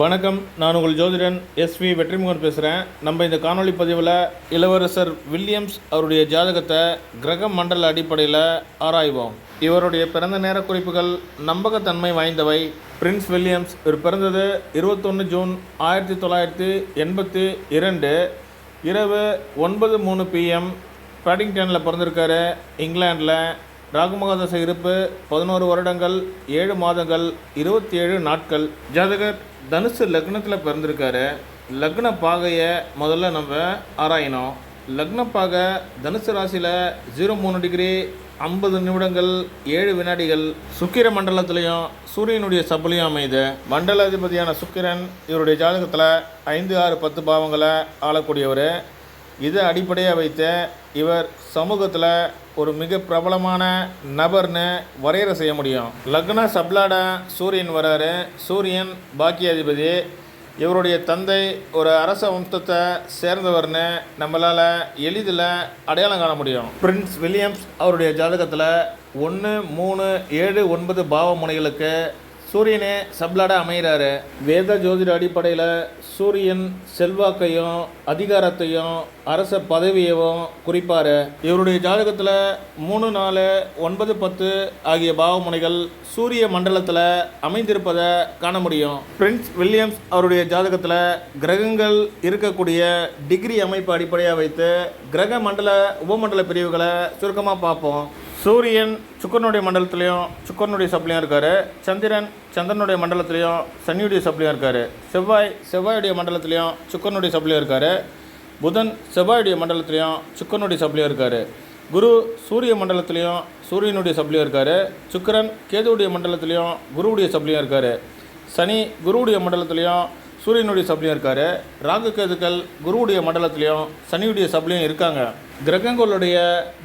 வணக்கம் நான் உங்கள் ஜோதிடன் எஸ்வி வெற்றிமுகன் பேசுகிறேன் நம்ம இந்த காணொலி பதிவில் இளவரசர் வில்லியம்ஸ் அவருடைய ஜாதகத்தை கிரக மண்டல அடிப்படையில் ஆராய்வோம். இவருடைய பிறந்த நேர குறிப்புகள் நம்பகத்தன்மை வாய்ந்தவை. பிரின்ஸ் வில்லியம்ஸ் இவர் பிறந்தது இருபத்தொன்று ஜூன் ஆயிரத்தி தொள்ளாயிரத்தி எண்பத்தி இரண்டு. இரவு ஒன்பது மூணு பிஎம் பேடிங்டனில் பிறந்திருக்காரு இங்கிலாண்டில் ராகுமகதச இருப்பு பதினோரு வருடங்கள் ஏழு மாதங்கள் இருபத்தி ஏழு நாட்கள். ஜாதகர் தனுசு லக்னத்தில் பிறந்திருக்காரு. லக்ன பாகையை முதல்ல நம்ம ஆராயணும். லக்ன பாகை தனுசு ராசியில் ஜீரோ மூணு டிகிரி ஐம்பது நிமிடங்கள் ஏழு வினாடிகள். சுக்கிர மண்டலத்திலையும் சூரியனுடைய சபலையும் அமையுது. மண்டலாதிபதியான சுக்கிரன் இவருடைய ஜாதகத்தில் ஐந்து ஆறு பத்து பாவங்களை ஆளக்கூடியவர். இதை அடிப்படையாக வைத்து இவர் சமூகத்தில் ஒரு மிக பிரபலமான நபர்னு வரையறை செய்ய முடியும். லக்ன சப்லாடா சூரியன் வராரு. சூரியன் பாக்கியாதிபதி. இவருடைய தந்தை ஒரு அரச வம்சத்தை சேர்ந்தவர்னு நம்மளால் எளிதில் அடையாளம் காண முடியும். பிரின்ஸ் வில்லியம்ஸ் அவருடைய ஜாதகத்தில் ஒன்று மூணு ஏழு ஒன்பது பாவ முனைகளுக்கு சூரியனே சப்லாடாக அமைகிறாரு வேத ஜோதிட அடிப்படையில் சூரியன் செல்வாக்கையும் அதிகாரத்தையும் அரச பதவியவும் குறிப்பார். இவருடைய ஜாதகத்தில் மூணு நாலு ஒன்பது பத்து ஆகிய பாவமுனைகள் சூரிய மண்டலத்தில் அமைந்திருப்பதை காண முடியும். பிரின்ஸ் வில்லியம்ஸ் அவருடைய ஜாதகத்தில் கிரகங்கள் இருக்கக்கூடிய டிகிரி அமைப்பு அடிப்படையாக வைத்து கிரக மண்டல உபமண்டல பிரிவுகளை சுருக்கமாக பார்ப்போம். சூரியன் சுக்கரனுடைய மண்டலத்துலேயும் சுக்கரனுடைய சப்ளையும் இருக்கார். சந்திரன் சந்திரனுடைய மண்டலத்திலையும் சனியுடைய சப்ளையும் இருக்கார். செவ்வாய் செவ்வாயுடைய மண்டலத்திலையும் சுக்கரனுடைய சப்ளையும் இருக்கார். புதன் செவ்வாயுடைய மண்டலத்திலையும் சுக்கரனுடைய சப்ளையும் இருக்கார். குரு சூரிய மண்டலத்துலேயும் சூரியனுடைய சப்ளையும் இருக்கார். சுக்கிரன் கேதுவுடைய மண்டலத்துலேயும் குருவுடைய சப்ளையும் இருக்கார். சனி குருவுடைய மண்டலத்துலேயும் சூரியனுடைய சப்ளையும் இருக்கார். ராகு கேதுக்கள் குருவுடைய மண்டலத்திலையும் சனியுடைய சப்ளையும் இருக்காங்க. கிரகங்களுடைய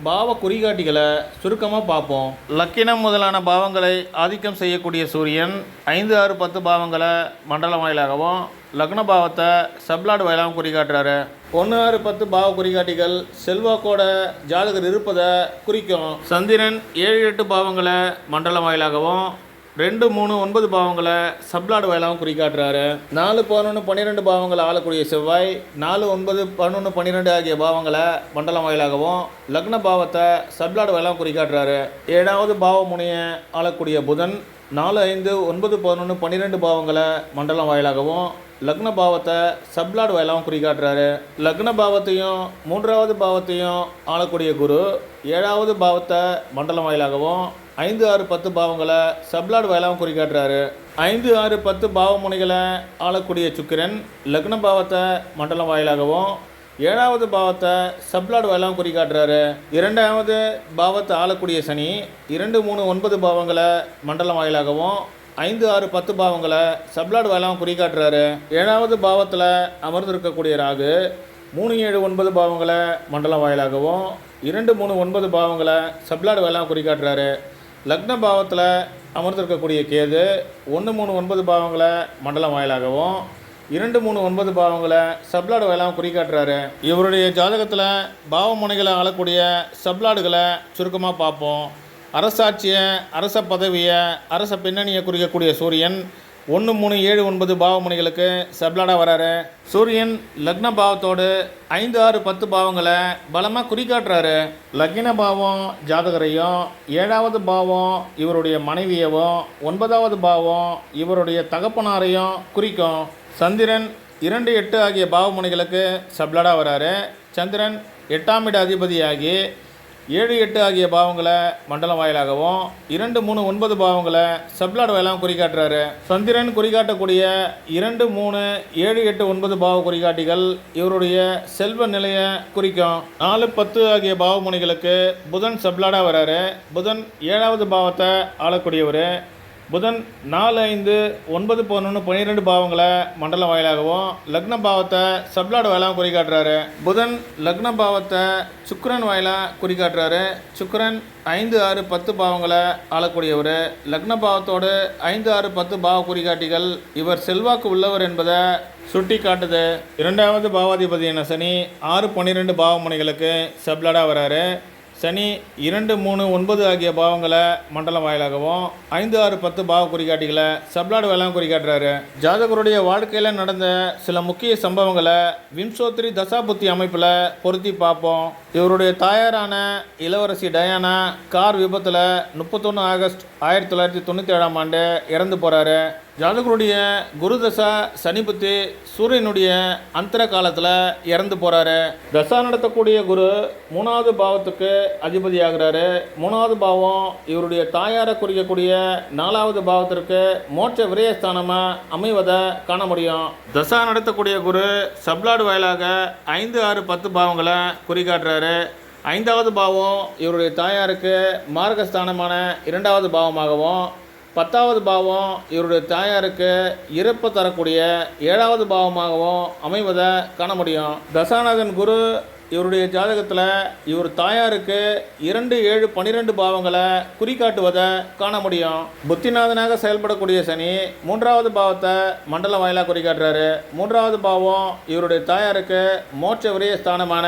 பாவ குறிகாட்டிகளை சுருக்கமாக பார்ப்போம். லக்கினம் முதலான பாவங்களை ஆதிக்கம் செய்யக்கூடிய சூரியன் ஐந்து ஆறு பத்து பாவங்களை மண்டல வாயிலாகவும் லக்ன பாவத்தை சப்லாடு வாயிலாகவும் குறிகாட்டுறாரு. ஒன்று ஆறு பத்து பாவ குறிகாட்டிகள் செல்வாக்கோட ஜாதகர் இருப்பதை குறிக்கும். சந்திரன் ஏழு எட்டு பாவங்களை மண்டல வாயிலாகவும் ரெண்டு மூணு ஒன்பது பாவங்களை சப்லாடு வாயிலாகவும் குறிக்காட்டுறாரு நாலு பதினொன்று பன்னிரெண்டு பாவங்களை ஆளக்கூடிய செவ்வாய் நாலு ஒன்பது பதினொன்று பன்னிரெண்டு ஆகிய பாவங்களை மண்டலம் வாயிலாகவும் லக்ன பாவத்தை சப்லாடு வாயிலாகவும் குறிக்காட்டுறாரு ஏழாவது பாவ முனையை ஆளக்கூடிய புதன் நாலு ஐந்து ஒன்பது பதினொன்று பன்னிரெண்டு பாவங்களை மண்டலம் வாயிலாகவும் லக்ன பாவத்தை சப்லாட் வாயிலாகவும் குறிக்காட்டுறாரு லக்ன பாவத்தையும் மூன்றாவது பாவத்தையும் ஆளக்கூடிய குரு ஏழாவது பாவத்தை மண்டலம் வாயிலாகவும் ஐந்து ஆறு பத்து பாவங்களை சப்லாட் வாயிலாகவும் குறிக்காட்டுறாரு ஐந்து ஆறு பத்து பாவ முனைகளை ஆளக்கூடிய சுக்கிரன் லக்ன பாவத்தை மண்டலம் வாயிலாகவும் ஏழாவது பாவத்தை சப்லாட் வாயிலாகவும் குறிக்காட்டுறாரு இரண்டாவது பாவத்தை ஆளக்கூடிய சனி இரண்டு மூணு ஒன்பது பாவங்களை மண்டலம் வாயிலாகவும் ஐந்து ஆறு பத்து பாவங்களை சப்லாடு வாயிலாகவும் குறிக்காட்டுறாரு ஏழாவது பாவத்தில் அமர்ந்திருக்கக்கூடிய ராகு மூணு ஏழு ஒன்பது பாவங்களை மண்டலம் வாயிலாகவும் இரண்டு மூணு ஒன்பது பாவங்களை சப்லாடு வாயிலாகவும் குறிக்காட்டுறாரு லக்ன பாவத்தில் அமர்ந்திருக்கக்கூடிய கேது ஒன்று மூணு ஒன்பது பாவங்களை மண்டலம் வாயிலாகவும் இரண்டு மூணு ஒன்பது பாவங்களை சப்லாடு வாயிலாகவும் குறிக்காட்டுறாரு இவருடைய ஜாதகத்தில் பாவமுனைகளை ஆளக்கூடிய சப்லாடுகளை சுருக்கமாக பார்ப்போம். அரசாட்சியை அரச பதவியை அரச பின்னணியை குறிக்கக்கூடிய சூரியன் ஒன்று மூணு ஏழு ஒன்பது பாவமுனைகளுக்கு செப்லாடாக வராரு. சூரியன் லக்ன பாவத்தோடு ஐந்து ஆறு பத்து பாவங்களை பலமாக குறிக்காட்டுறாரு. லக்ன பாவம் ஜாதகரையும் ஏழாவது பாவம் இவருடைய மனைவியவும் ஒன்பதாவது பாவம் இவருடைய தகப்பனாரையும் குறிக்கும். சந்திரன் இரண்டு எட்டு ஆகிய பாவமுனைகளுக்கு சப்லடாக வராரு. சந்திரன் எட்டாம் இட அதிபதியாகி ஏழு எட்டு ஆகிய பாவங்களை மண்டலம் வாயிலாகவும் இரண்டு மூணு ஒன்பது பாவங்களை சப்லாட் வாயிலாகவும் குறிக்காட்டுறாரு சந்திரன் குறிகாட்டக்கூடிய இரண்டு மூணு ஏழு எட்டு ஒன்பது பாவ குறிகாட்டிகள் இவருடைய செல்வ நிலையை குறிக்கும். நாலு பத்து ஆகிய பாவமுனைகளுக்கு புதன் சப்லாடாக வராரு. புதன் ஏழாவது பாவத்தை ஆளக்கூடியவர். புதன் நாலு ஐந்து ஒன்பது பதினொன்று பன்னிரெண்டு பாவங்களை மண்டலம் வாயிலாகவும் லக்ன பாவத்தை சப்லாடு வாயிலாகவும் குறிக்காட்டுறாரு புதன் லக்ன பாவத்தை சுக்கரன் வாயிலாக குறிக்காட்டுறாரு சுக்கரன் ஐந்து ஆறு பத்து பாவங்களை ஆளக்கூடியவர். லக்ன பாவத்தோடு ஐந்து ஆறு பத்து பாவ குறிகாட்டிகள் இவர் செல்வாக்கு உள்ளவர் என்பதை சுட்டி காட்டுது இரண்டாவது பாவாதிபதியான சனி ஆறு பன்னிரெண்டு பாவமுனைகளுக்கு சப்லாடாக வராரு. சனி இரண்டு மூணு ஒன்பது ஆகிய பாவங்களை மண்டலம் வாயிலாகவும் ஐந்து ஆறு பத்து பாவ குறிகாட்டிகளை சப்ளாடு வேளாண் குறிகாட்டுறாரு. ஜாதகருடைய வாழ்க்கையில் நடந்த சில முக்கிய சம்பவங்களை விம்சோத்ரி தசாபுத்தி அமைப்பில் பொருத்தி பார்ப்போம். இவருடைய தாயாரான இளவரசி டயானா கார் விபத்தில் முப்பத்தொன்று ஆகஸ்ட் ஆயிரத்தி தொள்ளாயிரத்தி தொண்ணூற்றி ஏழாம் ஆண்டு இறந்து போகிறாரு ஜாதகருடைய குரு தசா சனி புத்தி சூரியனுடைய அந்தர காலத்தில் இறந்து போகிறாரு தசா நடத்தக்கூடிய குரு மூணாவது பாவத்துக்கு அதிபதியாகிறாரு. மூணாவது பாவம் இவருடைய தாயாரை குறிக்கக்கூடிய நாலாவது பாவத்திற்கு மோட்ச விரயஸ்தானமாக அமைவதை காண முடியும். தசா நடத்தக்கூடிய குரு சப்லாடு வாயிலாக ஐந்து ஆறு பத்து பாவங்களை குறிகாட்டுறாரு. ஐந்தாவது பாவம் இவருடைய தாயாருக்கு மார்க்கஸ்தானமான இரண்டாவது பாவமாகவும் பத்தாவது பாவம் இவருடைய தாயாருக்கு இறப்பை தரக்கூடிய ஏழாவது பாவமாகவும் அமைவதை காண முடியும். தசாநாதன் குரு இவருடைய ஜாதகத்தில் இவர் தாயாருக்கு இரண்டு ஏழு பன்னிரெண்டு பாவங்களை குறிக்காட்டுவதை காண முடியும். புத்திநாதனாக செயல்படக்கூடிய சனி மூன்றாவது பாவத்தை மண்டல வாயிலாக குறிக்காட்டுறாரு மூன்றாவது பாவம் இவருடைய தாயாருக்கு மோட்ச விரய ஸ்தானமான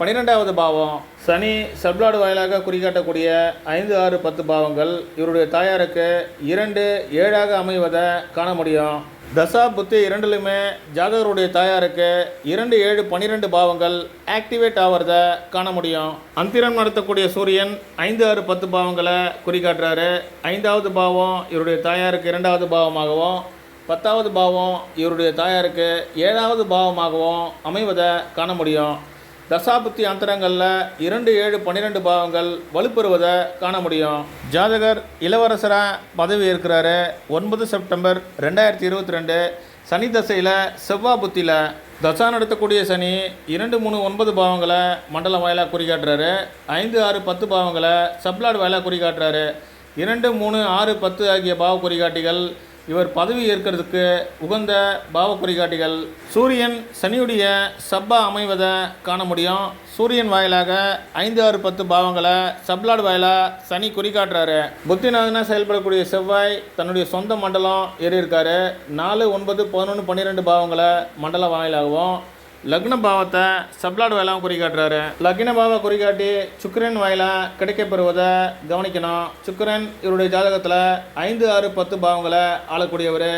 பன்னிரெண்டாவது பாவம். சனி சப்ளாடு வாயிலாக குறிகாட்டக்கூடிய ஐந்து ஆறு பத்து பாவங்கள். இவருடைய தாயாருக்கு இரண்டு ஏழாக அமைவதை காண முடியும். தசா புத்தி இரண்டுலையுமே ஜாதகருடைய தாயாருக்கு இரண்டு ஏழு பன்னிரெண்டு பாவங்கள் ஆக்டிவேட் ஆகிறத காண முடியும். அந்திரம் நடத்தக்கூடிய சூரியன் ஐந்து ஆறு பத்து பாவங்களை குறிகாட்டுறாரு. ஐந்தாவது பாவம் இவருடைய தாயாருக்கு இரண்டாவது பாவமாகவும் பத்தாவது பாவம் இவருடைய தாயாருக்கு ஏழாவது பாவமாகவும் அமைவதை காண முடியும். தசாபுத்தி அந்தரங்களில் இரண்டு ஏழு பன்னிரெண்டு பாவங்கள் வலுப்பெறுவதை காண முடியும். ஜாதகர் இளவரசராக பதவி ஏற்கிறாரு. ஒன்பது செப்டம்பர் ரெண்டாயிரத்தி இருபத்தி ரெண்டு சனி தசையில் செவ்வாய் புத்தியில் தசா நடத்தக்கூடிய சனி இரண்டு மூணு ஒன்பது பாவங்களை மண்டலம் வாயிலாக குறிகாட்டுறாரு. ஐந்து ஆறு பத்து பாவங்களை சப்லாட் வாயிலாக குறிகாட்டுறாரு. இரண்டு மூணு ஆறு பத்து ஆகிய பாவ குறிகாட்டிகள் இவர் பதவி ஏற்கிறதுக்கு உகந்த பாவ குறிகாட்டிகள் சூரியன் சனியுடைய சப்பா அமைவதை காண முடியும். சூரியன் வாயிலாக ஐந்து ஆறு பத்து பாவங்களை சப்ளாடு வாயிலாக சனி குறிகாட்டுறாரு. புத்திநாதனாக செயல்படக்கூடிய செவ்வாய் தன்னுடைய சொந்த மண்டலம் ஏறியிருக்காரு. நாலு ஒன்பது பதினொன்று பன்னிரெண்டு பாவங்களை மண்டல வாயிலாகவும் லக்ன பாவத்தை சப்ளாடு வாயிலாகவும் குறிகாட்டுறாரு லக்ன பாவ குறிகாட்டி சுக்கிரன் வாயிலாக கிடைக்கப்பெறுவதை கவனிக்கணும். சுக்கரன் இவருடைய ஜாதகத்தில் ஐந்து ஆறு பத்து பாவங்களை ஆளக்கூடியவர்.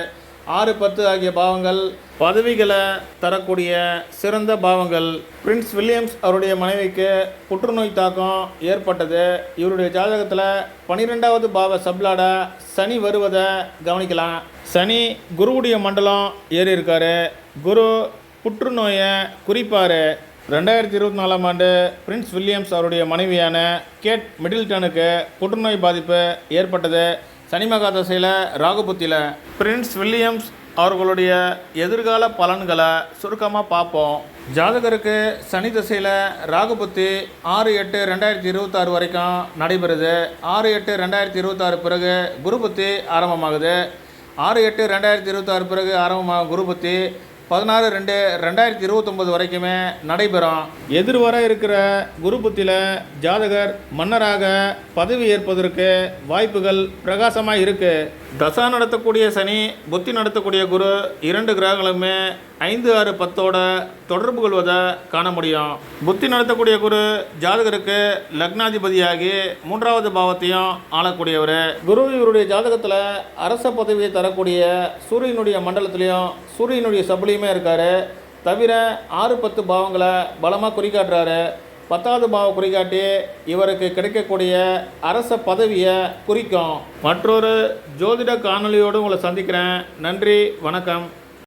ஆறு பத்து ஆகிய பாவங்கள் பதவிகளை தரக்கூடிய சிறந்த பாவங்கள். பிரின்ஸ் வில்லியம்ஸ் அவருடைய மனைவிக்கு புற்றுநோய் தாக்கம் ஏற்பட்டது. இவருடைய ஜாதகத்தில் பன்னிரெண்டாவது பாவ சப்ளாட சனி வருவதை கவனிக்கலாம். சனி குருவுடைய மண்டலம் ஏறி இருக்காரு குரு புற்றுநோயை குறிப்பார் ரெண்டாயிரத்தி இருபத்தி நாலாம் ஆண்டு பிரின்ஸ் வில்லியம்ஸ் அவருடைய மனைவியான கேட் மிடில்டனுக்கு புற்றுநோய் பாதிப்பு ஏற்பட்டது. சனி மகா தசையில் ராகுபுத்தியில் பிரின்ஸ் வில்லியம்ஸ் அவர்களுடைய எதிர்கால பலன்களை சுருக்கமாக பார்ப்போம். ஜாதகருக்கு சனி திசையில் ராகுபுத்தி ஆறு எட்டு ரெண்டாயிரத்தி இருபத்தாறு வரைக்கும் நடைபெறுது. ஆறு எட்டு ரெண்டாயிரத்தி இருபத்தாறு பிறகு குருபுத்தி ஆரம்பமாகுது. ஆறு எட்டு ரெண்டாயிரத்தி இருபத்தாறு பிறகு ஆரம்பமாக குருபுத்தி பதினாறு ரெண்டு ரெண்டாயிரத்தி இருபத்தொம்பது வரைக்குமே நடைபெறும். எதிர்வர இருக்கிற குரு புத்தியில் ஜாதகர் மன்னராக பதவி ஏற்பதற்கு வாய்ப்புகள் பிரகாசமாக இருக்குது தசா நடத்தக்கூடிய சனி புத்தி நடத்தக்கூடிய குரு இரண்டு கிரகங்களுமே ஐந்து ஆறு பத்தோட தொடர்பு கொள்வதை காண முடியும். புத்தி நடத்தக்கூடிய குரு ஜாதகருக்கு லக்னாதிபதியாகி மூன்றாவது பாவத்தையும் ஆளக்கூடியவர். குரு இவருடைய ஜாதகத்தில் அரச பதவியை தரக்கூடிய சூரியனுடைய மண்டலத்திலையும் சூரியனுடைய சபலியுமே இருக்கார். தவிர ஆறு பத்து பாவங்களை பலமாக குறிக்காட்டுறாரு பத்தாவது பாவ குறிகாட்டி இவருக்கு கிடைக்கக்கூடிய அரச பதவியை குறிக்கும். மற்றொரு ஜோதிட காணொளியோடு உங்களை சந்திக்கிறேன். நன்றி வணக்கம்.